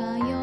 내가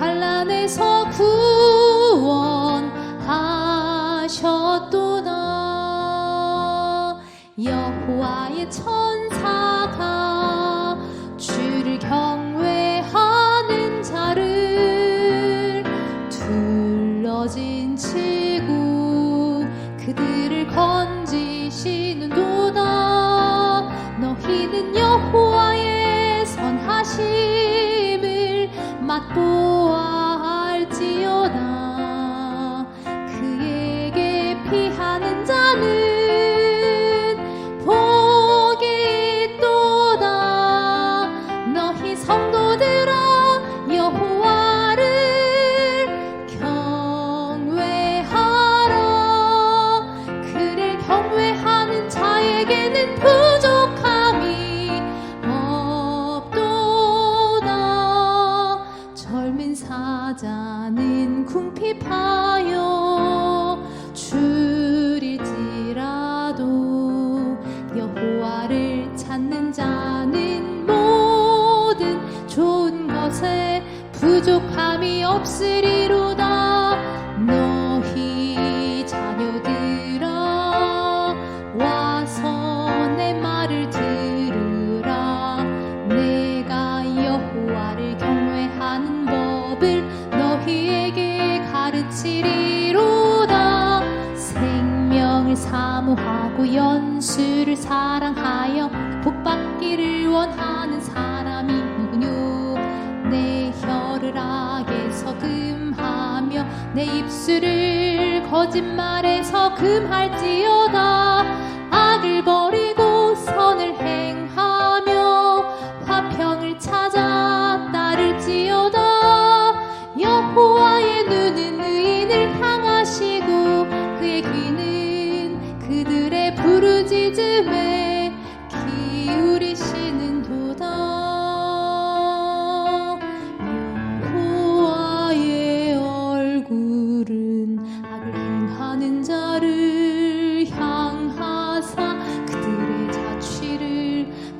환란에서 구원하셨도다. 여호와의 천 不。 부족함이 없으리로다. 너희 자녀들아 와서 내 말을 들으라. 내가 여호와를 경외하는 법을 너희에게 가르치리로다. 생명을 사모하고 연수를 사랑하여 내 입술을 거짓말에서 금할지어다.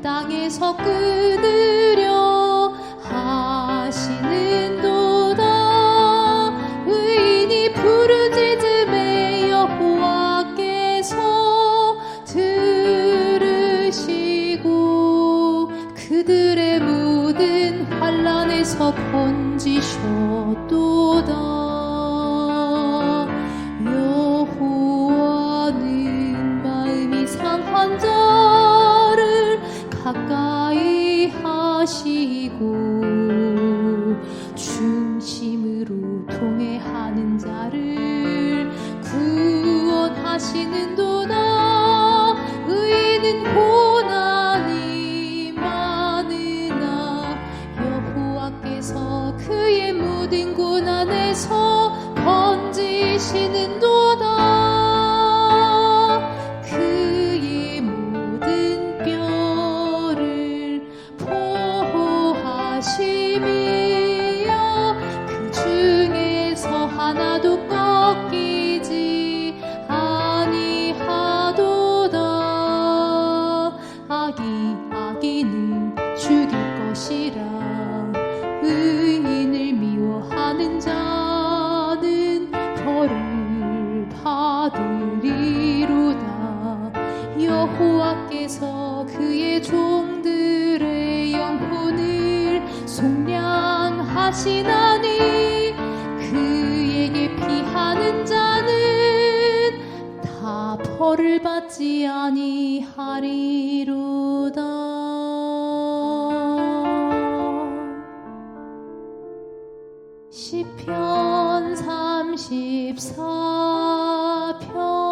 땅에서 끄는 하나도 꺾이지 아니하도다. 아기 아기는 죽일 것이라. 의인을 미워하는 자는 벌을 받으리로다. 여호와께서 그의 종들의 영혼을 속량하시나니 벌을 받지 아니하리로다. 시편 34편